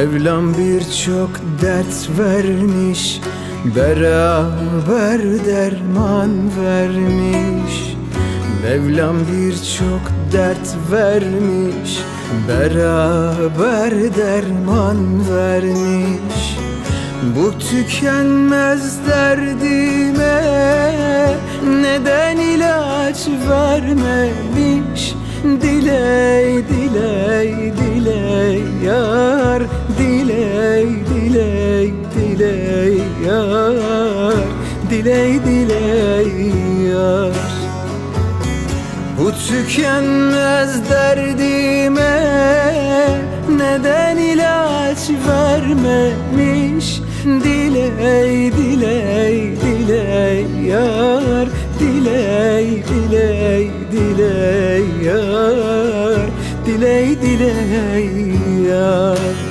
Mevlam birçok dert vermiş Beraber derman vermiş. Mevlam birçok dert vermiş Beraber derman vermiş. Bu tükenmez derdime Neden ilaç vermemiş Diley diley diley yar Diley diley diley yar Diley diley yar. Bu tükenmez derdime neden ilaç vermemiş? Diley diley diley yar Diley diley diley yar Diley diley yar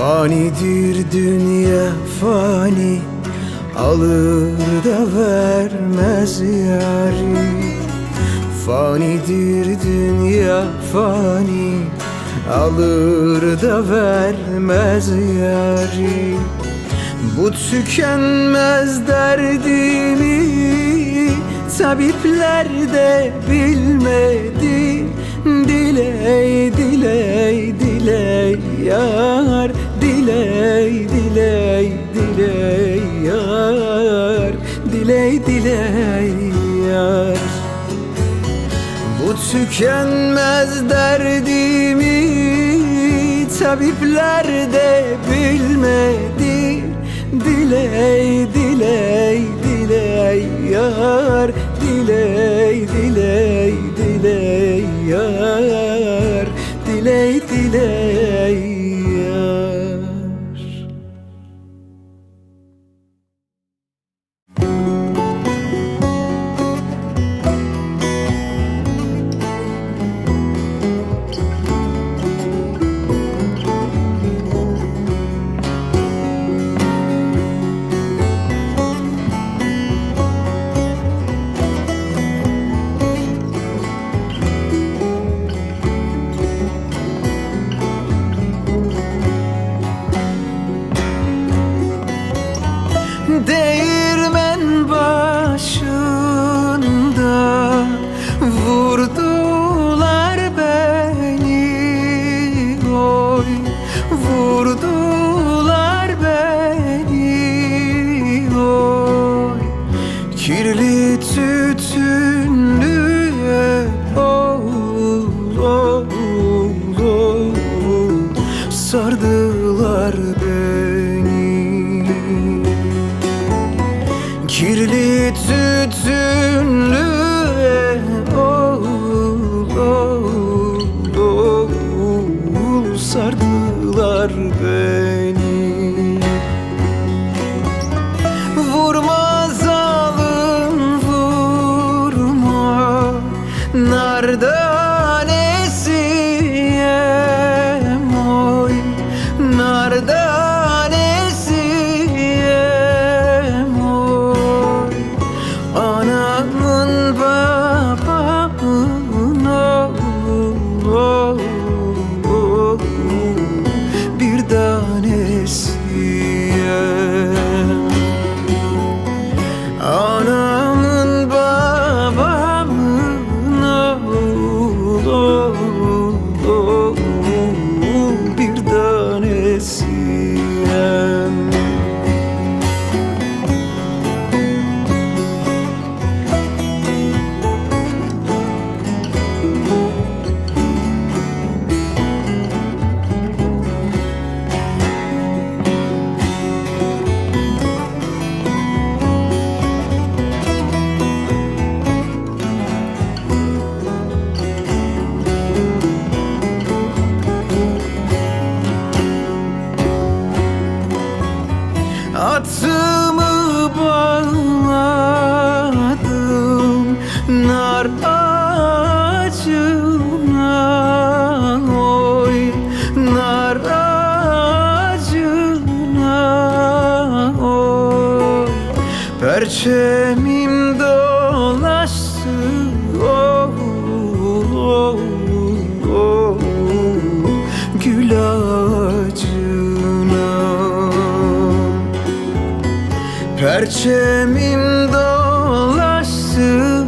Fanidir dünya fani. Alır da vermez yari. Fanidir dünya fani. Alır da vermez yari. Bu tükenmez derdimi Tabipler de bilmedi. Diley diley diley yar Diley diley diley yar. Diley diley yar. Bu tükenmez derdimi Tabipler de bilmedi oy vurdular beni oy. Kirli Perçemim dolaştı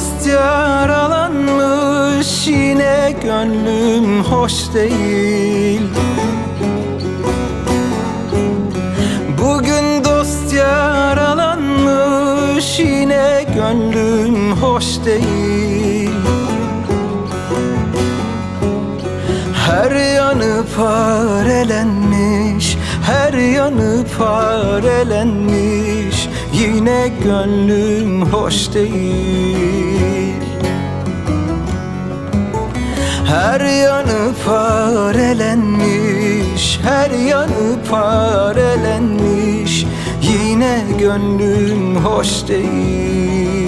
dost yaralanmış Yine gönlüm hoş değil. Bugün dost yaralanmış Yine gönlüm hoş değil. Her yanı parelenmiş Her yanı parelenmiş Yine gönlüm hoş değil. Her yanı parelenmiş Her yanı parelenmiş Yine gönlüm hoş değil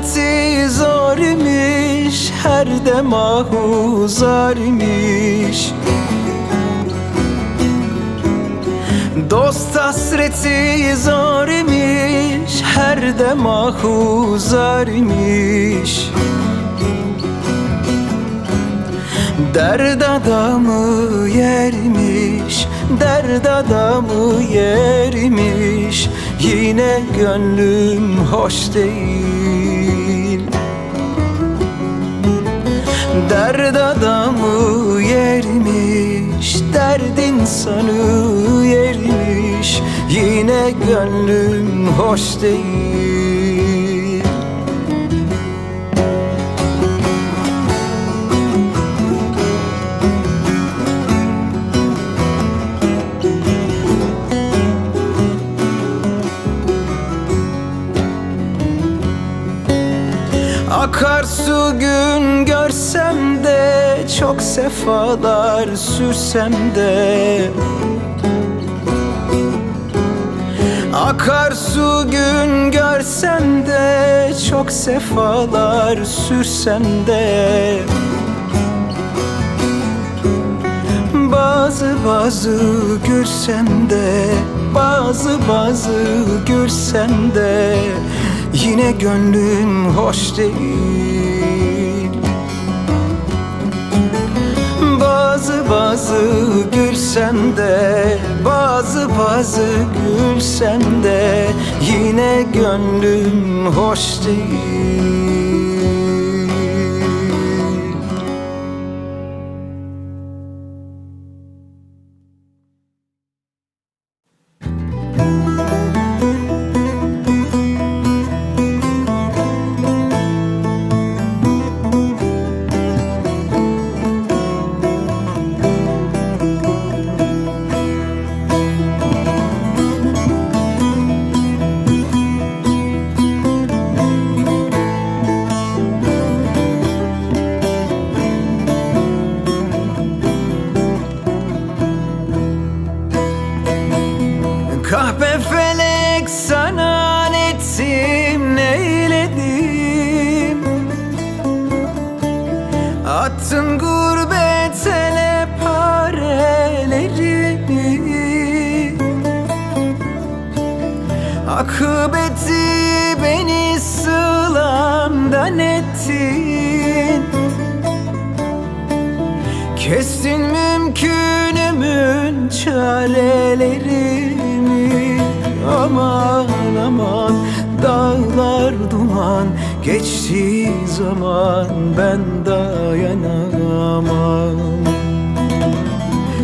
hasreti zor imiş Her dem ahuzar imiş Dost hasreti zor imiş Her dem ahuzar imiş Derd adamı yermiş Derd adamı yermiş. Yine gönlüm hoş değil Derd adamı yermiş Derd insanı yermiş. Yine gönlüm hoş değil. Akarsu gün görsem de Çok sefalar sürsem de. Akarsu gün görsem de Çok sefalar sürsem de. Bazı bazı gülsem de Bazı bazı gülsem de. Yine gönlüm hoş değil Bazı bazı gülsem de Bazı bazı gülsem de Yine gönlüm hoş değil çarelerimi Aman aman dağlar duman. Geçtiği zaman ben dayanamam.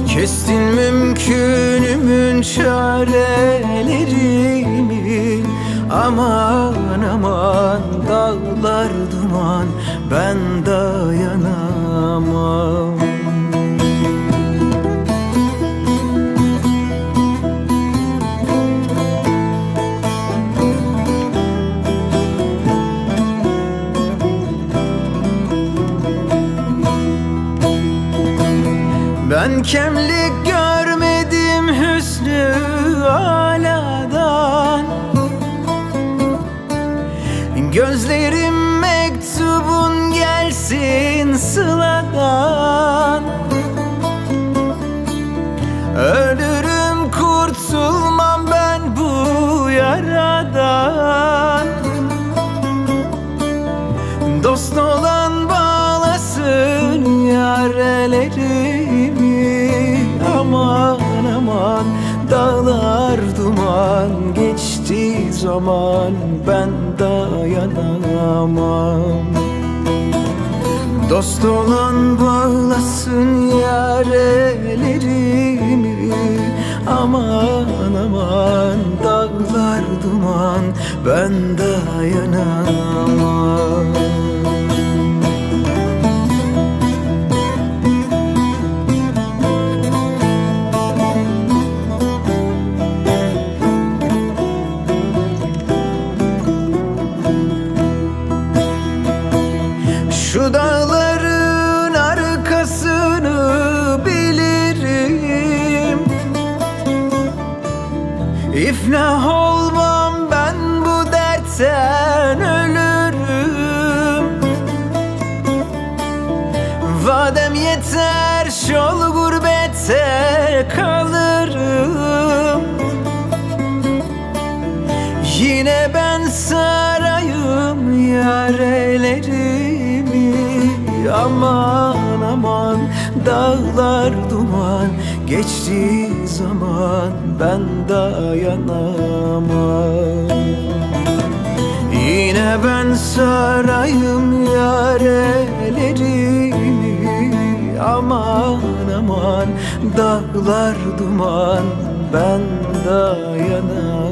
Kestin mümkünümün çarelerimi aman Ben kemlik görmedim hüsnü aladan. Gözlerim mektubun gelsin sıladan. Ölürüm kurtulmam ben bu yaradan. Dost olan bağlasın yarelerimi dağlar duman Geçti zaman ben dayanamam. Dost olan bağlasın yarelerimi Aman aman dağlar duman Ben dayanamam İflah olmam ben bu dertten ölürüm. Vadem yeter şol gurbette kalırım. Yine ben sarayım yarelerimi Aman aman dağlar duman Geçtiği zaman ben dayanamam. Yine ben sarayım yarelerimi Aman aman dağlar duman ben dayanamam